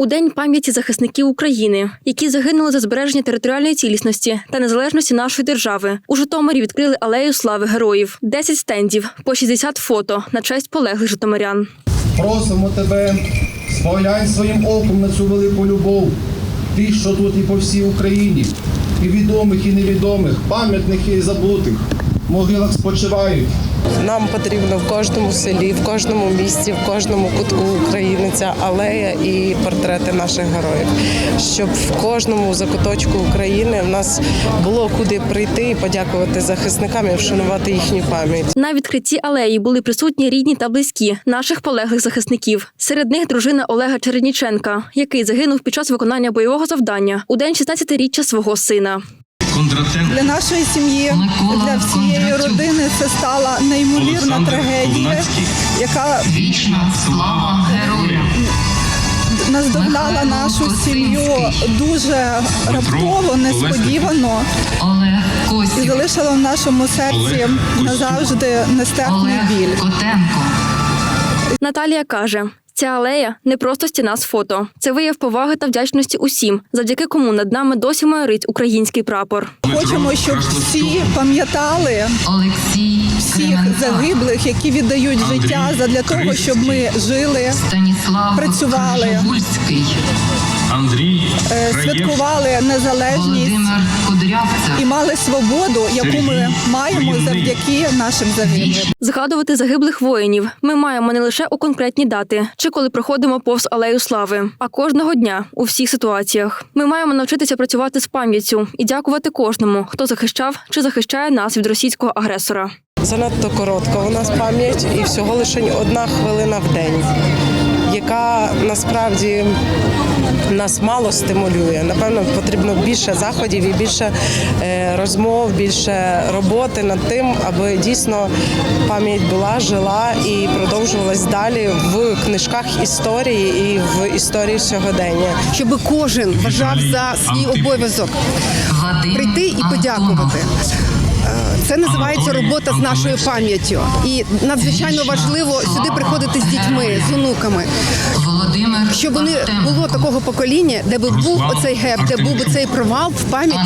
У день пам'яті захисників України, які загинули за збереження територіальної цілісності та незалежності нашої держави. У Житомирі відкрили алею слави героїв, 10 стендів, по 60 фото на честь полеглих житомирян. Просимо тебе, споглянь своїм оком на цю велику любов, тих, що тут і по всій Україні, і відомих, і невідомих, пам'ятних і забутих, могилах спочивають. Нам потрібно в кожному селі, в кожному місті, в кожному кутку України ця алея і портрети наших героїв, щоб в кожному закуточку України в нас було куди прийти і подякувати захисникам і вшанувати їхню пам'ять. На відкритті алеї були присутні рідні та близькі наших полеглих захисників. Серед них дружина Олега Чередніченка, який загинув під час виконання бойового завдання у день 16-річчя свого сина. Для нашої сім'ї, для всієї родини це стала неймовірна трагедія, яка Вічна слава героям! наздогнала нашу сім'ю дуже раптово, несподівано. Олег і залишила в нашому серці Олег назавжди нестерпний біль. Котенко, Наталія каже. Ця алея не просто стіна з фото. Це вияв поваги та вдячності усім, завдяки кому над нами досі майорить український прапор. Хочемо, щоб всі пам'ятали Олексій всіх загиблих, які віддають життя задля того, щоб ми жили, працювали. Андрій е, святкували незалежність. І мали свободу, яку ми маємо завдяки нашим загиблим. Згадувати загиблих воїнів ми маємо не лише у конкретні дати чи коли проходимо повз алею слави, а кожного дня у всіх ситуаціях. Ми маємо навчитися працювати з пам'яттю і дякувати кожному, хто захищав чи захищає нас від російського агресора. Занадто коротка у нас пам'ять і всього лише одна хвилина в день, яка насправді нас мало стимулює. Напевно, потрібно більше заходів і більше е, розмов, більше роботи над тим, аби дійсно пам'ять була, жила і продовжувалась далі в книжках історії і в історії сьогодення. щоб кожен вважав за свій обов'язок прийти і подякувати. Це називається робота з нашою пам'яттю, і надзвичайно важливо сюди приходити з дітьми, з онуками, Володимир щоб вони було такого покоління, де би був оцей геп, де був би цей провал в пам'яті.